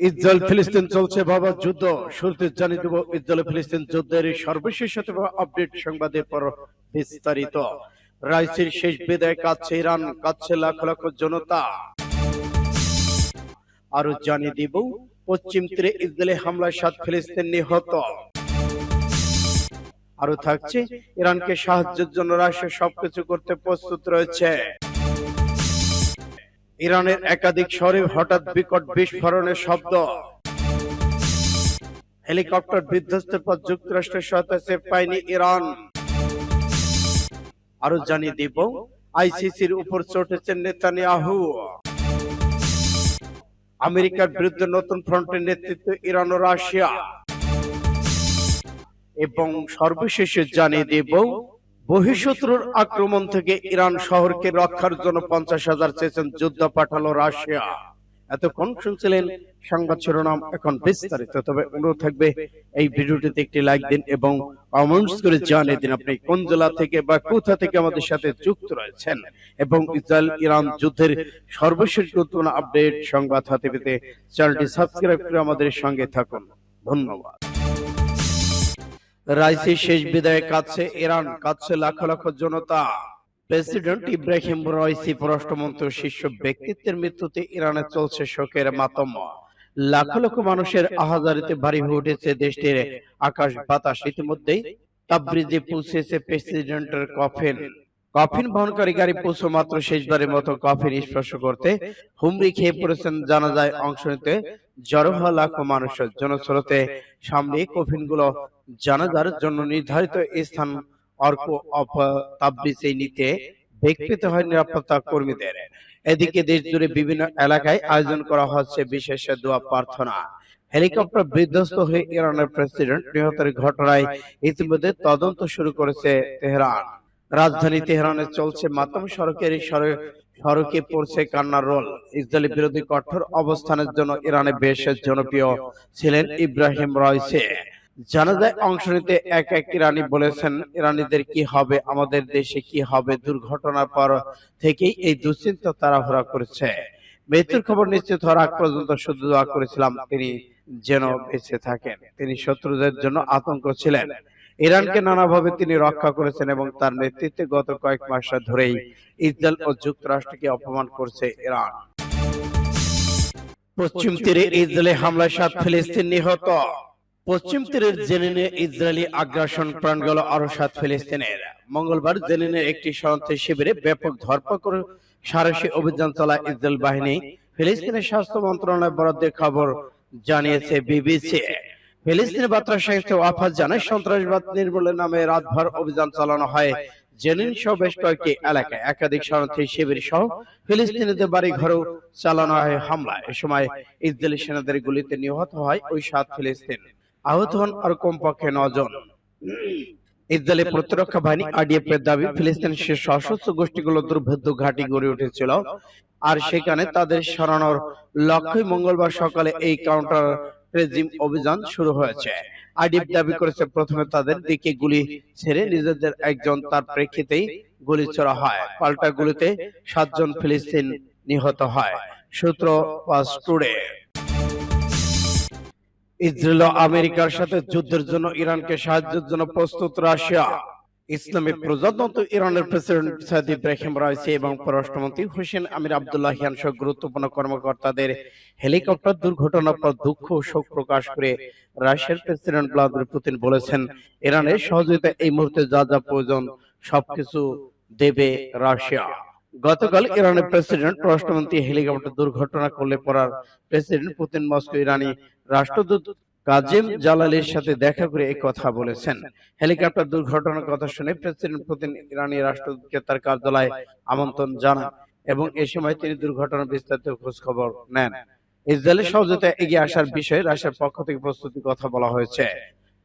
Israel ফিলিস্তিন চলছে বাবা যুদ্ধ। শুরুতে জানিয়ে দেব ইসরায়েল ফিলিস্তিন যুদ্ধের সর্বশেষ সাথে আপডেট সংবাদের পর বিস্তারিত। রাইসির শেষ বিদায় কাচ্ছে ইরান কাচ্ছে লাখ লাখ জনতা। আরও জানিয়ে দিব পশ্চিম তীরে ইসরায়েলি হামলায় সাত ফিলিস্তিন নিহত। আরও থাকছে ইরানকে সাহায্যের জন্য রাশিয়া সবকিছু করতে প্রস্তুত রয়েছে। ইরানের একাধিক শহরে হঠাৎ বিকট বিস্ফোরণের শব্দ। হেলিকপ্টার বিধ্বস্তের পর যুক্তরাষ্ট্রের সহায়তা সে পায়নি ইরান। আরও জানিয়ে দিব, আইসিসির উপর চটেছেন নেতানিয়াহু। আমেরিকার বিরুদ্ধে নতুন ফ্রন্টের নেতৃত্ব ইরান ও রাশিয়া। এবং সর্বশেষে জানিয়ে দেব বহিঃশত্রুর আক্রমণ থেকে ইরান শহরকে রক্ষার জন্য পঞ্চাশ হাজার চেচেন যুদ্ধ পাঠালো রাশিয়া। এতক্ষণ শুনছিলেন সংবাদ শিরোনাম এখন বিস্তারিত, তবে অনুরোধ থাকবে এই ভিডিওটিতে একটি লাইক দিন এবং কমেন্টস করে জানিয়ে দিন আপনি কোন জেলা থেকে বা কোথা থেকে আমাদের সাথে যুক্ত রয়েছেন এবং ইসরায়েল ইরান যুদ্ধের সর্বশেষ গুরুত্বপূর্ণ আপডেট সংবাদ হাতে পেতে চ্যানেলটি সাবস্ক্রাইব করে আমাদের সঙ্গে থাকুন। ধন্যবাদ। রাইসি শেষ বিদায় কাছে ইরান কাছে লাখ লাখ জনতা। প্রেসিডেন্ট ইব্রাহিম রাইসি পররাষ্ট্রমন্ত্রী শীর্ষ ব্যক্তিত্বের মৃত্যুতে ইরানে চলছে শোকের মাতম। লাখ লাখ মানুষের আহাজারিতে ভারী হয়ে উঠেছে দেশটির আকাশ বাতাস। ইতিমধ্যেই তাবরিজে পৌঁছেছে প্রেসিডেন্টের কফিন। কফিন বহনকারী গাড়ি পৌঁছে মাত্র শেষবারের মতো কফিন স্পর্শ করতে হুমড়ি খেয়ে পড়েছেন জানাজায় অংশ নিতে জড়ো হওয়া লাখো মানুষের জনস্রোতে। সামনে কফিনগুলো জানাজার জন্য নির্ধারিত স্থান অর্ক অফ তাবরিজে নিতে বেগ হয় নিরাপত্তা কর্মীদের। এদিকে দেশ জুড়ে বিভিন্ন এলাকায় আয়োজন করা হচ্ছে বিশেষ দোয়া প্রার্থনা। হেলিকপ্টার বিধ্বস্ত হয়ে ইরানের প্রেসিডেন্ট নিহতের ঘটনায় ইতিমধ্যে তদন্ত শুরু করেছে তেহরান। রাজধানী তেহরানে চলছে মাতম সড়কের সড়ক পড়ছে কান্নার রোল। ইসরায়েলি বিরোধী কঠোর অবস্থানের জন্য ইরানে বেশ জনপ্রিয় ছিলেন ইব্রাহিম রয়সে জানাজায় অংশ নিতে এক এক ইরানি বলেছেন, ইরানিদের কি হবে? আমাদের দেশে কি হবে? দুর্ঘটনার পর থেকেই এই দুশ্চিন্তা তাড়াহুড়া করেছে। মৃত্যুর খবর নিশ্চিত হওয়ার আগ পর্যন্ত শুধু দোয়া করেছিলাম, তিনি যেন বেঁচে থাকেন। তিনি শত্রুদের জন্য আতঙ্ক ছিলেন। ইরানকে নানাভাবে তিনি রক্ষা করেছেন এবং তার নেতৃত্বে গত কয়েক মাস ধরেই ইসরায়েল ও যুক্তরাষ্ট্রকে অপমান করছে ইরান। পশ্চিম তীরে ইসরায়েলি হামলায় সাত ফিলিস্তিন নিহত। পশ্চিম তীরের জেনিনে ইসরায়েলি আগ্রাসন প্রাণ গেল আরও সাত ফিলিস্তিনের। মঙ্গলবার জেনিনের একটি শরণার্থী শিবিরে ব্যাপক ধরপাকড় সারাশি অভিযান চালায় ইসরায়েল বাহিনী। ফিলিস্তিনের স্বাস্থ্য মন্ত্রণালয় বরাদ্দের খবর জানিয়েছে বিবিসি। ফিলিস্তিনের বার্তা সংস্থা ওয়াফাজ জানায়, সন্ত্রাসবাদ নির্মূলের নামে রাতভর অভিযান চালানো হয়। জেনিন সহ বেশ কয়েকটি এলাকায় একাধিক শরণার্থী শিবির সহ ফিলিস্তিনিদের বাড়ি ঘরেও চালানো হয় হামলা। এ সময় ইসরায়েলি সেনাদের গুলিতে নিহত হয় ওই সাত ফিলিস্তিন। আহত হন আর কমপক্ষে নজন। ইসরায়েলি প্রতিরক্ষা বাহিনী আইডিএফ এর দাবি, ফিলিস্তিন সে সশস্ত্র গোষ্ঠীগুলো দুর্ভেদ্য ঘাঁটি গড়ে উঠেছিল। আর সেখানে তাদের সরানোর লক্ষ্যে মঙ্গলবার সকালে এই কাউন্টার রেজিম অভিযান শুরু হয়েছে। আইডিএফ দাবি করেছে প্রথমে তাদের দিকে গুলি ছেড়ে নিজেদের একজন তার প্রেক্ষিতেই গুলি ছোড়া হয়। পাল্টা গুলিতে সাতজন ফিলিস্তিন নিহত হয়। সূত্র পাস টুডে। ইসরায়েল আমেরিকার সাথে যুদ্ধের জন্য ইরানকে সাহায্যের জন্য প্রস্তুত রাশিয়া। ইসলামী প্রজাতন্ত্র ইরানের প্রেসিডেন্ট সাইদ ইব্রাহিম রাইসি এবং পররাষ্ট্রমন্ত্রী হোসেন আমির আব্দুল্লাহিয়ান সহ গুরুত্বপূর্ণ কর্মকর্তাদের হেলিকপ্টার দুর্ঘটনার পর দুঃখ ও শোক প্রকাশ করে রাশিয়ার প্রেসিডেন্ট ভ্লাদিমির পুতিন বলেছেন ইরানের সহযোগিতা এই মুহূর্তে যা যা প্রয়োজন সবকিছু দেবে রাশিয়া। গতকাল ইরানের প্রেসিডেন্ট পররাষ্ট্রমন্ত্রী হেলিকপ্টার দুর্ঘটনা করলে পড়ার প্রেসিডেন্ট পুতিন মস্কো ইরানি রাষ্ট্রদূত কাজেম জালালির সাথে দেখা করে এই কথা বলেছেন। হেলিকপ্টার দুর্ঘটনার কথা শুনে প্রেসিডেন্ট পুতিন ইরানি রাষ্ট্রদূতকে তার কার্যালয়ে আমন্ত্রণ জানান এবং এ সময় তিনি দুর্ঘটনার বিস্তারিত খোঁজ খবর নেন। ইসরায়েলের সহযোগিতা এগিয়ে আসার বিষয়ে রাশিয়ার পক্ষ থেকে প্রস্তুতি কথা বলা হয়েছে।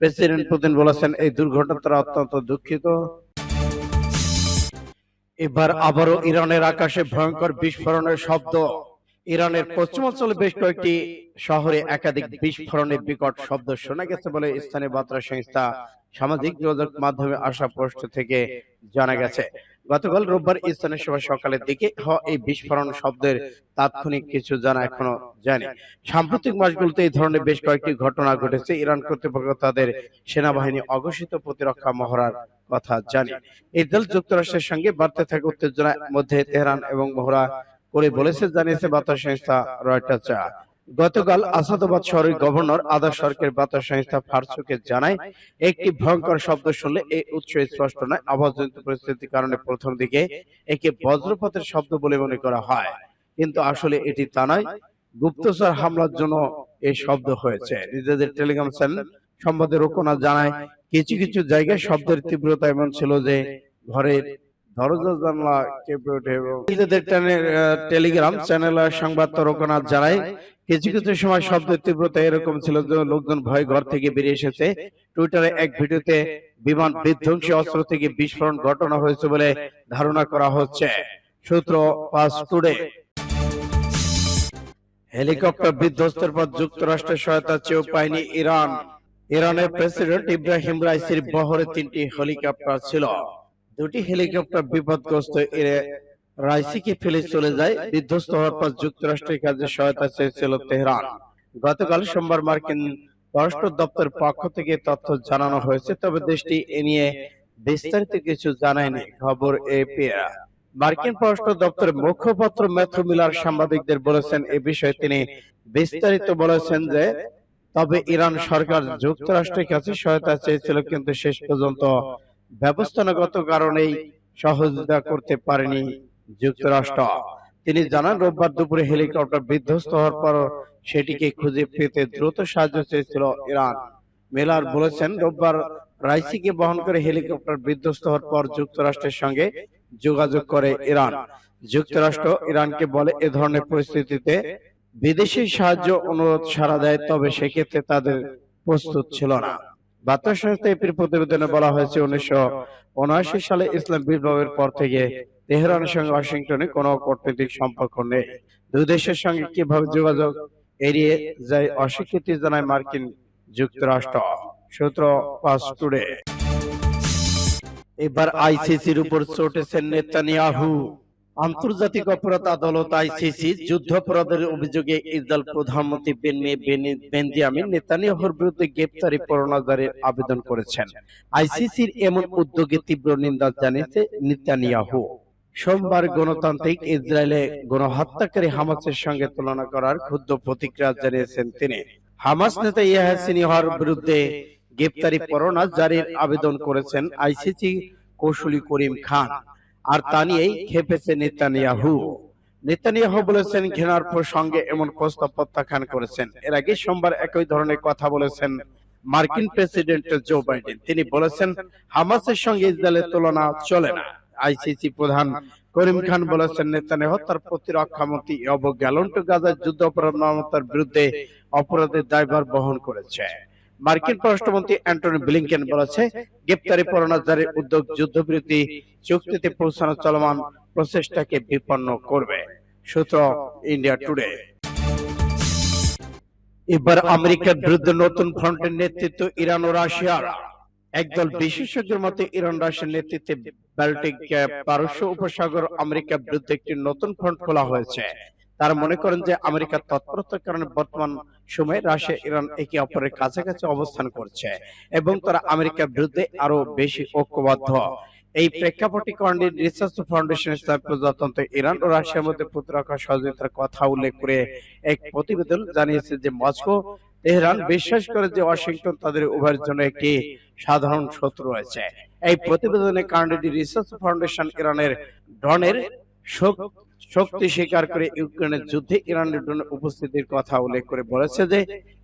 প্রেসিডেন্ট পুতিন বলেছেন এই দুর্ঘটনা তারা অত্যন্ত দুঃখিত। এবার আবারও ইরানের আকাশে ভয়ঙ্কর বিস্ফোরণের শব্দ। ইরানের পশ্চিমাঞ্চলে বেশ কয়েকটি শহরে একাধিক বিস্ফোরণের বিকট শব্দ শোনা গেছে বলে স্থানীয় বার্তা সংস্থা সামাজিক যোগাযোগ মাধ্যমে আসা পোস্ট থেকে জানা গেছে। গতকাল রোববার স্থানীয় সময় সকালের দিকে হওয়া এই বিস্ফোরণ শব্দের তাৎক্ষণিক কিছু জানা এখনও জানি। সাম্প্রতিক মাসগুলোতে এই ধরনের বেশ কয়েকটি ঘটনা ঘটেছে। ইরান কর্তৃপক্ষ তাদের সেনাবাহিনী অঘোষিত প্রতিরক্ষা মহড়ার কথা জানি। এই দল যুক্তরাষ্ট্রের সঙ্গে বাড়তে থাকা উত্তেজনার মধ্যে তেহরান এবং মহড়া করে বলেছে জানিয়েছে বার্তা সংস্থা রয়টার্স গতকাল আসাদাবাদ শহরের গভর্নর আদা সরকারের বার্তা সংস্থা ফারসুকে জানায় একটি ভয়ঙ্কর শব্দ শুনলে এই উৎস স্পষ্ট নয়। আবাসজনিত পরিস্থিতির কারণে প্রথম দিকে একে বজ্রপাতের শব্দ বলে মনে করা হয়। কিন্তু আসলে এটি তা নয়। গুপ্তচর হামলার জন্য এই শব্দ হয়েছে। নিজেদের টেলিগ্রাম চ্যানেল সম্বাদে রোকনা জানায় কিছু কিছু জায়গায় শব্দের তীব্রতা এমন ছিল যে ঘরের লোকজন ভয় ঘর থেকে বেরিয়ে এসেছে। টুইটারে এক ভিডিওতে বিমান বিধ্বংসী অস্ত্র থেকে বিস্ফোরণ ঘটনা হয়েছে বলে ধারণা করা হচ্ছে। সূত্র পাস টুডে হেলিকপ্টার বিধ্বস্তের পর যুক্তরাষ্ট্রের সহায়তা চেয়েও পায়নি ইরান। ইরানের প্রেসিডেন্ট ইব্রাহিম রাইসির বহরে তিনটি হেলিকপ্টার ছিল। দুটি হেলিকপ্টার বিপদগ্রস্ত রাইসিকে ফেলে চলে যায়। বিধ্বস্ত হওয়ার পর যুক্তরাষ্ট্রের কাজে সহায়তা চেয়েছিল তেহরান। গতকাল সোমবার মার্কিন পররাষ্ট্র দপ্তর পক্ষ থেকে তথ্য জানানো হয়েছে, তবে দেশটি এ নিয়ে বিস্তারিত কিছু জানায়নি, খবর এপি মার্কিন পররাষ্ট্র দপ্তরের মুখপাত্র ম্যাথু মিলার সাংবাদিকদের বলেছেন, এ বিষয়ে তিনি বিস্তারিত বলেছেন যে, তবে ইরান সরকার যুক্তরাষ্ট্রের কাছে সহায়তা চেয়েছিল, কিন্তু শেষ পর্যন্ত ব্যবস্থানগত কারণেই সহযোগিতা করতে পারেনি যুক্তরাষ্ট্র। তিনি জানান, রোববার দুপুরে হেলিকপ্টার বিধ্বস্ত হওয়ার পর সেটিকে খুঁজে পেতে দ্রুত সাহায্য চেয়েছিল ইরান। মেলার বলেছেন, রোববার রাইসিকে বহন করে হেলিকপ্টার বিধ্বস্ত হওয়ার পর যুক্তরাষ্ট্রের সঙ্গে যোগাযোগ করে ইরান। যুক্তরাষ্ট্র ইরানকে বলে, এ ধরনের পরিস্থিতিতে বিদেশি সাহায্য অনুরোধ সাড়া দেয়, তবে সেক্ষেত্রে তাদের প্রস্তুত ছিল না। বার্তা সংস্থা এপির প্রতিবেদনে বলা হয়েছে, উনিশশো উনআশি সালে ইসলাম বিপ্লবের পর থেকে তেহরানের সঙ্গে ওয়াশিংটনে কূটনৈতিক সম্পর্ক নেই। দুই দেশের সঙ্গে কীভাবে যোগাযোগ এড়িয়ে যায়, অস্বীকৃতি জানায় মার্কিন যুক্তরাষ্ট্র। সূত্র পাস টুডে। এবার আইসিসির উপর চটেছেন নেতানিয়াহু। আন্তর্জাতিক অপরাধ আদালত, আইসিসি, যুদ্ধাপরাধের অভিযোগে ইসরায়েল প্রধানমন্ত্রী বেন্নি বেনি- নেতানিয়াহুর বিরুদ্ধে গ্রেপ্তারি পরোয়ানা জারির আবেদন করেছেন। আইসিসির এমন উদ্যোগে তীব্র নিন্দা জানিয়েছে নেতানিয়াহু। সোমবার গণতান্ত্রিক ইসরায়েলে গণহত্যাকারী হামাসের সঙ্গে তুলনা করার ক্ষুদ্র প্রতিক্রিয়া জানিয়েছেন তিনি। হামাস নেতা ইয়াহ্যা সিনিহর বিরুদ্ধে গ্রেপ্তারি পরোয়ানা জারির আবেদন করেছেন আইসিসি কৌশলী করিম খান। আর তা নিয়েই খেপেছে নেতানিয়াহু। নেতানিয়াহু বলেছেন, ঘৃণার প্রসঙ্গে এমন প্রস্তাব প্রত্যাখ্যান করেছেন। এর আগে সোমবার একই ধরনের কথা বলেছেন মার্কিন প্রেসিডেন্ট জো বাইডেন। তিনি বলেছেন, হামাসের সঙ্গে ইসরায়েলের তুলনা চলে না। আইসিসি প্রধান করিম খান বলেছেন, নেতানিয়াহু তার প্রতিরক্ষা মন্ত্রী গ্যালন্ট গাজার যুদ্ধ অপরাধ মামলার বিরুদ্ধে অপরাধের দায়ভার বহন করেছে। মার্কিন পররাষ্ট্রমন্ত্রী অ্যান্টনি ব্লিংকেন বলেছে গ্রেপ্তারি পরোয়ানা জারির উদ্যোগ যুদ্ধবিরতি চুক্তিতে পৌঁছানো চলমান প্রচেষ্টাকে বিপন্ন করবে। সূত্র ইন্ডিয়া টুডে এবার আমেরিকার বিরুদ্ধে নতুন ফ্রন্টের নেতৃত্ব ইরান ও রাশিয়ার। একদল বিশেষজ্ঞের মতে ইরান রাশিয়ার নেতৃত্বে বাল্টিক পারস্য উপসাগর আমেরিকার বিরুদ্ধে একটি নতুন ফ্রন্ট খোলা হয়েছে। তারা মনে করেন যে আমেরিকার তৎপরতার কারণে বর্তমান সময়ে রাশিয়া, ইরান একে অপরের কাছাকাছি অবস্থান করছে এবং তারা আমেরিকার বিরুদ্ধে আরও বেশি ঐক্যবদ্ধ। এই প্রেক্ষাপটে কর্নিল রিসার্চ ফাউন্ডেশন ইসলাম প্রজাতন্ত্র ইরান ও রাশিয়ার মধ্যে প্রতিরক্ষা সহযোগিতার কথা উল্লেখ করে এক প্রতিবেদন জানিয়েছে যে মস্কো, তেহরান বিশ্বাস করে যে ওয়াশিংটন তাদের উভয়ের জন্য একটি সাধারণ শত্রু রয়েছে। এই প্রতিবেদনে কার্নেডি রিসার্চ ফাউন্ডেশন ইরানের ডনের শক- শক্তি স্বীকার করে ইউক্রেনের যুদ্ধে ইরানের ড্রোন উপস্থিতির কথা উল্লেখ করে বলেছে যে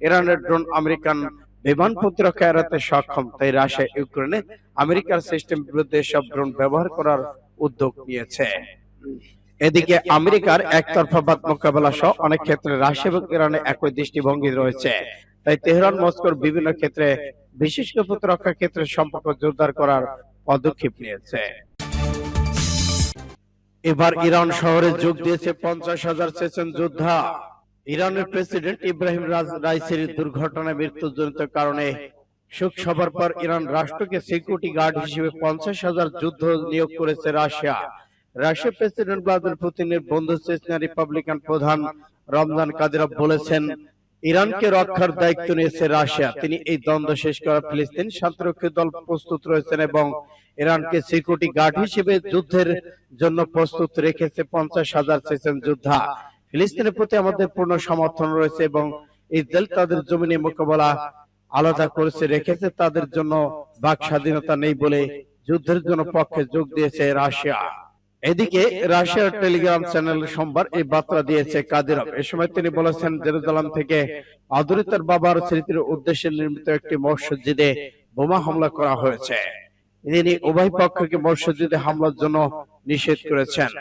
ইরানের ড্রোন আমেরিকান বিমান প্রতিরক্ষা এড়াতে সক্ষম, তাই রাশিয়া ইউক্রেনে আমেরিকার সিস্টেম বিরুদ্ধে সব ড্রোন ব্যবহার করার উদ্যোগ নিয়েছে। এদিকে আমেরিকার একতরফাবাদ মোকাবেলা সহ অনেক ক্ষেত্রে রাশিয়া এবং ইরানে একই দৃষ্টিভঙ্গি রয়েছে। তাই তেহরান, মস্কোর বিভিন্ন ক্ষেত্রে বিশেষ প্রতিরক্ষা ক্ষেত্রে সম্পর্ক জোরদার করার পদক্ষেপ নিয়েছে। এবার ইরান শহরে যোগ দিয়েছে পঞ্চাশ হাজার চেচেন যোদ্ধা। ইরানের প্রেসিডেন্ট ইব্রাহিম রাইসির দুর্ঘটনায় মৃত্যুজনিত কারণে শোক সবার পর ইরান রাষ্ট্রকে সিকিউরিটি গার্ড হিসেবে পঞ্চাশ হাজার যুদ্ধ নিয়োগ করেছে রাশিয়া। রাশিয়ার প্রেসিডেন্ট ভ্লাদিমির পুতিনের বন্ধু চেচনিয়া রিপাবলিকান প্রধান রমজান কাদিরভ বলেছেন ইরানকে রক্ষার দায়িত্ব নিয়েছে রাশিয়া। তিনি এই দ্বন্দ্ব শেষ করা ফিলিস্তিন শান্তিরক্ষী দল প্রস্তুত রয়েছেন এবং ইরানকে সিকিউরিটি গার্ড হিসেবে যুদ্ধের জন্য প্রস্তুত রেখেছে পঞ্চাশ হাজার চেচেন যোদ্ধা। ফিলিস্তিনের প্রতি আমাদের পূর্ণ সমর্থন রয়েছে এবং ইসরায়েল তাদের জমিনে মোকাবেলা আলাদা করেছে রেখেছে তাদের জন্য বাক স্বাধীনতা নেই বলে যুদ্ধের জন্য পক্ষে যোগ দিয়েছে রাশিয়া। এদিকে রাশিয়ার টেলিগ্রাম চ্যানেল সোমবার এই বার্তা দিয়েছে কাদিরভ এ সময় তিনি বলেছেন জেরুজালাম থেকে আদরিতার বাবার স্মৃতির উদ্দেশ্যে নির্মিত একটি মসজিদে বোমা হামলা করা হয়েছে। তিনি উভয় পক্ষকে মসজিদে হামলার জন্য নিষেধ করেছেন।